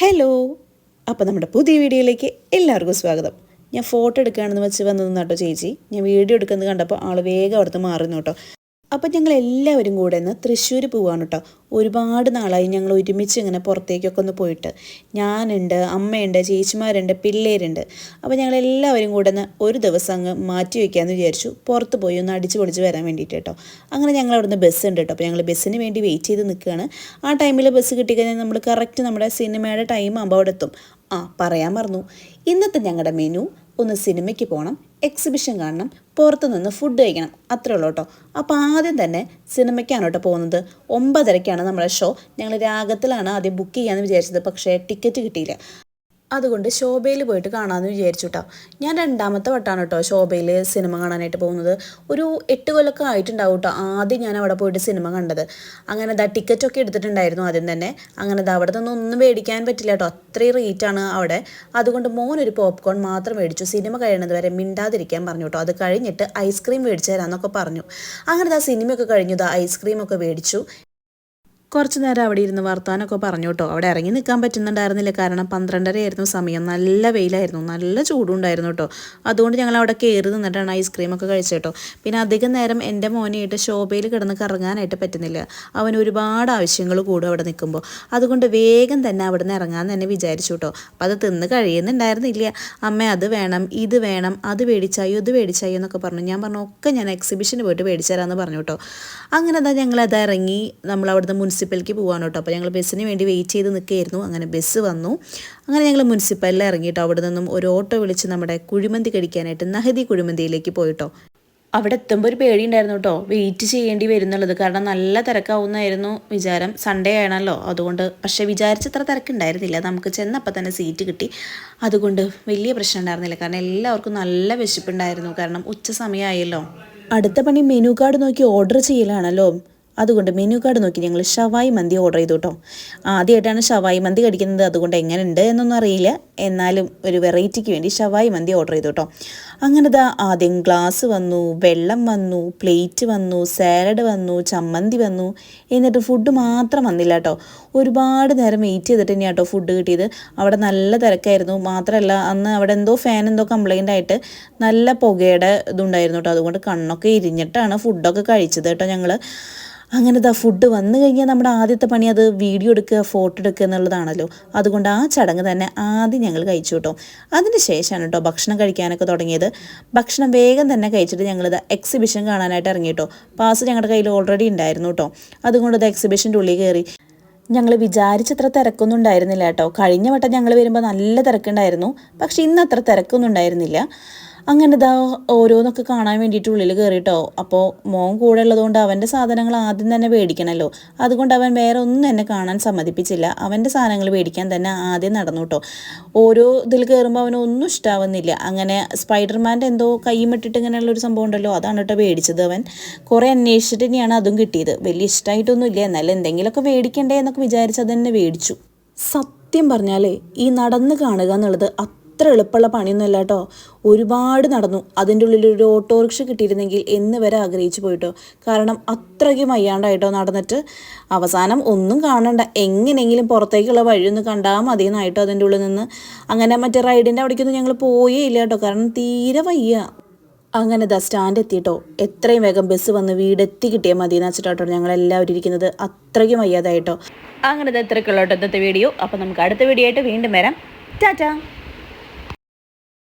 Hello. അപ്പോൾ നമ്മുടെ പുതിയ വീഡിയോയിലേക്ക് എല്ലാവർക്കും സ്വാഗതം. ഞാൻ ഫോട്ടോ എടുക്കുകയാണെന്ന് വെച്ച് വന്നതെന്ന് കേട്ടോ ചേച്ചി. ഞാൻ വീഡിയോ എടുക്കുന്നത് കണ്ടപ്പോൾ ആൾ വേഗം അവിടുത്തെ മാറുന്നു കേട്ടോ. അപ്പം ഞങ്ങൾ എല്ലാവരും കൂടെ ഒന്ന് തൃശ്ശൂർ പോവാണ് കേട്ടോ ഒരുപാട് നാളായി ഞങ്ങൾ ഒരുമിച്ച് ഇങ്ങനെ പുറത്തേക്കൊക്കെ ഒന്ന് പോയിട്ട്. ഞാനുണ്ട് അമ്മയുണ്ട് ചേച്ചിമാരുണ്ട് പിള്ളേരുണ്ട്. അപ്പോൾ ഞങ്ങൾ എല്ലാവരും കൂടെ ഒന്ന് ഒരു ദിവസം അങ്ങ് മാറ്റി വയ്ക്കാമെന്ന് വിചാരിച്ചു. പുറത്ത് പോയി ഒന്ന് അടിച്ച് പൊളിച്ച് വരാൻ വേണ്ടിയിട്ട് കേട്ടോ അങ്ങനെ ഞങ്ങൾ അവിടുന്ന് ബസ് ഉണ്ട് കേട്ടോ അപ്പോൾ ഞങ്ങൾ ബസ്സിന് വേണ്ടി വെയിറ്റ് ചെയ്ത് നിൽക്കുകയാണ്. ആ ടൈമിൽ ബസ് കിട്ടിക്കഴിഞ്ഞാൽ നമ്മൾ കറക്റ്റ് നമ്മുടെ സിനിമയുടെ ടൈം ആകുമ്പോൾ അവിടെ എത്തും. ആ പറയാൻ മറന്നു. ഇന്നത്തെ ഞങ്ങളുടെ മെനു ഒന്ന് സിനിമയ്ക്ക് പോകണം എക്സിബിഷൻ കാണണം പുറത്ത് നിന്ന് ഫുഡ് കഴിക്കണം. അത്രേ ഉള്ളൂ കേട്ടോ. അപ്പോൾ ആദ്യം തന്നെ സിനിമയ്ക്കാണ് കേട്ടോ പോകുന്നത്? ഒമ്പതരയ്ക്കാണ് നമ്മുടെ ഷോ ഞങ്ങൾ രാഗത്തിലാണ് ആദ്യം ബുക്ക് ചെയ്യാമെന്ന് വിചാരിച്ചത്. പക്ഷേ ടിക്കറ്റ് കിട്ടിയില്ല. അതുകൊണ്ട് ശോഭയിൽ പോയിട്ട് കാണാമെന്ന് വിചാരിച്ചു കേട്ടോ ഞാൻ രണ്ടാമത്തെ വട്ടമാണ് കേട്ടോ ശോഭയിൽ സിനിമ കാണാനായിട്ട് പോകുന്നത്. ഒരു എട്ട് കൊല്ലൊക്കെ ആയിട്ടുണ്ടാവും കേട്ടോ ആദ്യം ഞാൻ അവിടെ പോയിട്ട് സിനിമ കണ്ടത്. അങ്ങനെ ദാ ടിക്കറ്റൊക്കെ എടുത്തിട്ടുണ്ടായിരുന്നു ആദ്യം തന്നെ. അങ്ങനെ ദാ അവിടെ നിന്ന് ഒന്നും മേടിക്കാൻ പറ്റില്ല കേട്ടോ അത്രയും റേറ്റാണ് അവിടെ. അതുകൊണ്ട് മോനൊരു പോപ്കോൺ മാത്രം മേടിച്ചു. സിനിമ കഴിയുന്നത് വരെ മിണ്ടാതിരിക്കാൻ പറഞ്ഞു കേട്ടോ അത് കഴിഞ്ഞിട്ട് ഐസ്ക്രീം മേടിച്ചു തരാമെന്നൊക്കെ പറഞ്ഞു. അങ്ങനെ ദാ സിനിമയൊക്കെ കഴിഞ്ഞു. ദാ ഐസ്ക്രീമൊക്കെ മേടിച്ചു. കുറച്ച് നേരം അവിടെ ഇരുന്ന് വർത്താനൊക്കെ പറഞ്ഞു കേട്ടോ. അവിടെ ഇറങ്ങി നിൽക്കാൻ പറ്റുന്നുണ്ടായിരുന്നില്ല. കാരണം പന്ത്രണ്ടരയായിരുന്നു സമയം. നല്ല വെയിലായിരുന്നു. നല്ല ചൂടുണ്ടായിരുന്നു കേട്ടോ. അതുകൊണ്ട് ഞങ്ങൾ അവിടെ കയറി നിന്നിട്ടാണ് ഐസ്ക്രീമൊക്കെ കഴിച്ചത് കേട്ടോ. പിന്നെ അധികം നേരം എന്റെ മോനെയായിട്ട് ശോഭയിൽ കിടന്ന് കറങ്ങാനായിട്ട് പറ്റുന്നില്ല. അവൻ ഒരുപാട് ആവശ്യങ്ങൾ കൂടും അവിടെ നിൽക്കുമ്പോൾ. അതുകൊണ്ട് വേഗം തന്നെ അവിടെ നിന്ന് ഇറങ്ങാൻ തന്നെ വിചാരിച്ചു കേട്ടോ. അപ്പം അത് തിന്ന് കഴിയുന്നുണ്ടായിരുന്നില്ല. അമ്മ അത് വേണം ഇത് വേണം അത് മേടിച്ചായോ ഇത് മേടിച്ചായോ എന്നൊക്കെ പറഞ്ഞു. ഞാൻ പറഞ്ഞു ഒക്കെ ഞാൻ എക്സിബിഷന് പോയിട്ട് മേടിച്ചു തരാമെന്ന് പറഞ്ഞു കേട്ടോ. അങ്ങനെ അതാ ഞങ്ങൾ അത് ഇറങ്ങി. നമ്മൾ അവിടുന്ന് മുനിസിപ്പലിലേക്ക് പോകാൻ കേട്ടോ അപ്പോൾ ഞങ്ങൾ ബസ്സിന് വേണ്ടി വെയിറ്റ് ചെയ്ത് നിൽക്കുകയായിരുന്നു. അങ്ങനെ ബസ് വന്നു. അങ്ങനെ ഞങ്ങൾ മുനിസിപ്പലിൽ ഇറങ്ങിയിട്ടോ. അവിടെ നിന്നും ഒരു ഓട്ടോ വിളിച്ച് നമ്മുടെ കുഴിമന്തി കഴിക്കാനായിട്ട് നഹദി കുഴിമന്തിയിലേക്ക് പോയിട്ടോ. അവിടെ എത്തുമ്പോൾ ഒരു പേടിയുണ്ടായിരുന്നു കേട്ടോ. വെയിറ്റ് ചെയ്യേണ്ടി വരുന്നുള്ളത്. കാരണം നല്ല തിരക്കാവുന്നായിരുന്നു വിചാരം. സൺഡേ ആണല്ലോ. അതുകൊണ്ട് പക്ഷേ വിചാരിച്ചത്ര തിരക്കുണ്ടായിരുന്നില്ല. നമുക്ക് ചെന്നപ്പോൾ തന്നെ സീറ്റ് കിട്ടി. അതുകൊണ്ട് വലിയ പ്രശ്നം ഉണ്ടായിരുന്നില്ല. കാരണം എല്ലാവർക്കും നല്ല വിശപ്പുണ്ടായിരുന്നു. കാരണം ഉച്ച സമയമായല്ലോ. അടുത്ത പണി മെനു കാർഡ് നോക്കി ഓർഡർ ചെയ്യലാണല്ലോ. അതുകൊണ്ട് മെനു കാർഡ് നോക്കി ഞങ്ങൾ ഷവായി മന്തി ഓർഡർ ചെയ്തു കേട്ടോ ആദ്യമായിട്ടാണ് ഷവായി മന്തി കടിക്കുന്നത് അതുകൊണ്ട് എങ്ങനെയുണ്ട് എന്നൊന്നും അറിയില്ല. എന്നാലും ഒരു വെറൈറ്റിക്ക് വേണ്ടി ഷവായി മന്തി ഓർഡർ ചെയ്തു കേട്ടോ അങ്ങനെ ദാ ആദ്യം ഗ്ലാസ് വന്നു വെള്ളം വന്നു പ്ലേറ്റ് വന്നു സാലഡ് വന്നു ചമ്മന്തി വന്നു. എന്നിട്ട് ഫുഡ് മാത്രം വന്നില്ല കേട്ടോ ഒരുപാട് നേരം വെയിറ്റ് ചെയ്തിട്ട് തന്നെയാണ് കേട്ടോ ഫുഡ് കിട്ടിയത്. അവിടെ നല്ല തിരക്കായിരുന്നു. മാത്രമല്ല അന്ന് അവിടെ എന്തോ ഫാൻ എന്തോ കംപ്ലൈന്റ് ആയിട്ട് നല്ല പുകയുടെ ഇതുണ്ടായിരുന്നു കേട്ടോ അതുകൊണ്ട് കണ്ണൊക്കെ ഇരിഞ്ഞിട്ടാണ് ഫുഡൊക്കെ കഴിച്ചത് കേട്ടോ ഞങ്ങൾ അങ്ങനെ ദാ ഫുഡ് വന്നു കഴിഞ്ഞാൽ നമ്മുടെ ആദ്യത്തെ പണി അത് വീഡിയോ എടുക്കുക ഫോട്ടോ എടുക്കുക എന്നുള്ളതാണല്ലോ. അതുകൊണ്ട് ആ ചടങ്ങ് തന്നെ ആദ്യം ഞങ്ങൾ കഴിച്ചു കേട്ടോ. അതിന് ശേഷമാണ് കേട്ടോ ഭക്ഷണം കഴിക്കാനൊക്കെ തുടങ്ങിയത്. ഭക്ഷണം വേഗം തന്നെ കഴിച്ചിട്ട് ഞങ്ങളിത് എക്സിബിഷൻ കാണാനായിട്ട് ഇറങ്ങി കേട്ടോ. പാസ് ഞങ്ങളുടെ കയ്യിൽ ഓൾറെഡി ഉണ്ടായിരുന്നു കേട്ടോ. അതുകൊണ്ട് ഇത് എക്സിബിഷന്റെ ഉള്ളിൽ കയറി. ഞങ്ങൾ വിചാരിച്ചത്ര തിരക്കൊന്നും ഉണ്ടായിരുന്നില്ല കേട്ടോ. കഴിഞ്ഞ വട്ടം ഞങ്ങൾ വരുമ്പോൾ നല്ല തിരക്കുണ്ടായിരുന്നു. പക്ഷേ ഇന്ന് അത്ര തിരക്കൊന്നും ഉണ്ടായിരുന്നില്ല. അങ്ങനെ ഇതാ ഓരോന്നൊക്കെ കാണാൻ വേണ്ടിയിട്ട് ഉള്ളിൽ കയറിയിട്ടോ അപ്പോൾ മോൻ കൂടെ ഉള്ളതുകൊണ്ട് അവന്റെ സാധനങ്ങൾ ആദ്യം തന്നെ മേടിക്കണമല്ലോ അതുകൊണ്ട് അവൻ വേറെ ഒന്നും എന്നെ കാണാൻ സമ്മതിപ്പിച്ചില്ല. അവന്റെ സാധനങ്ങൾ മേടിക്കാൻ തന്നെ ആദ്യം നടന്നു കേട്ടോ ഓരോ ഇതിൽ കയറുമ്പോൾ അവന് ഒന്നും ഇഷ്ടാവുന്നില്ല. അങ്ങനെ സ്പൈഡർമാന്റെ എന്തോ കൈമിട്ടിട്ട് ഇങ്ങനെയുള്ള ഒരു സംഭവം ഉണ്ടല്ലോ. അതാണ് കേട്ടോ മേടിച്ചത് അവൻ. കുറേ അന്വേഷിച്ചിട്ട് തന്നെയാണ് അതും കിട്ടിയത്. വലിയ ഇഷ്ടമായിട്ടൊന്നും ഇല്ല എന്നാലും എന്തെങ്കിലുമൊക്കെ മേടിക്കണ്ടേ എന്നൊക്കെ വിചാരിച്ച് അത് തന്നെ മേടിച്ചു. സത്യം പറഞ്ഞാലേ ഈ നടന്ന് കാണുക എന്നുള്ളത് അത്ര എളുപ്പമുള്ള പണിയൊന്നുമല്ല കേട്ടോ. ഒരുപാട് നടന്നു. അതിന്റെ ഉള്ളിൽ ഒരു ഓട്ടോറിക്ഷ കിട്ടിയിരുന്നെങ്കിൽ എന്ന് വരെ ആഗ്രഹിച്ചു പോയിട്ടോ. കാരണം അത്രയ്ക്കും വയ്യാണ്ടായിട്ടോ നടന്നിട്ട്. അവസാനം ഒന്നും കാണണ്ട. എങ്ങനെയെങ്കിലും പുറത്തേക്കുള്ള വഴിയൊന്ന് കണ്ടാൽ മതി എന്നായിട്ടോ അതിന്റെ ഉള്ളിൽ നിന്ന്. അങ്ങനെ മറ്റേ റൈഡിന്റെ അവിടേക്കൊന്നും ഞങ്ങൾ പോയേ ഇല്ല കേട്ടോ. കാരണം തീരെ വയ്യ. അങ്ങനെ ദാ സ്റ്റാൻഡ് എത്തിയിട്ടോ എത്രയും വേഗം ബസ് വന്ന് വീടെത്തി കിട്ടിയാൽ മതി എന്ന് വെച്ചിട്ടോ ഞങ്ങൾ എല്ലാവരും ഇരിക്കുന്നത്. അത്രയ്ക്കും വയ്യാതായിട്ടോ. അങ്ങനെ ഇത്രയ്ക്കുള്ള ഇന്നത്തെ വീഡിയോ. അപ്പോൾ നമുക്ക് അടുത്ത വീഡിയോ ആയിട്ട് വീണ്ടും വരാം. ടാറ്റാ.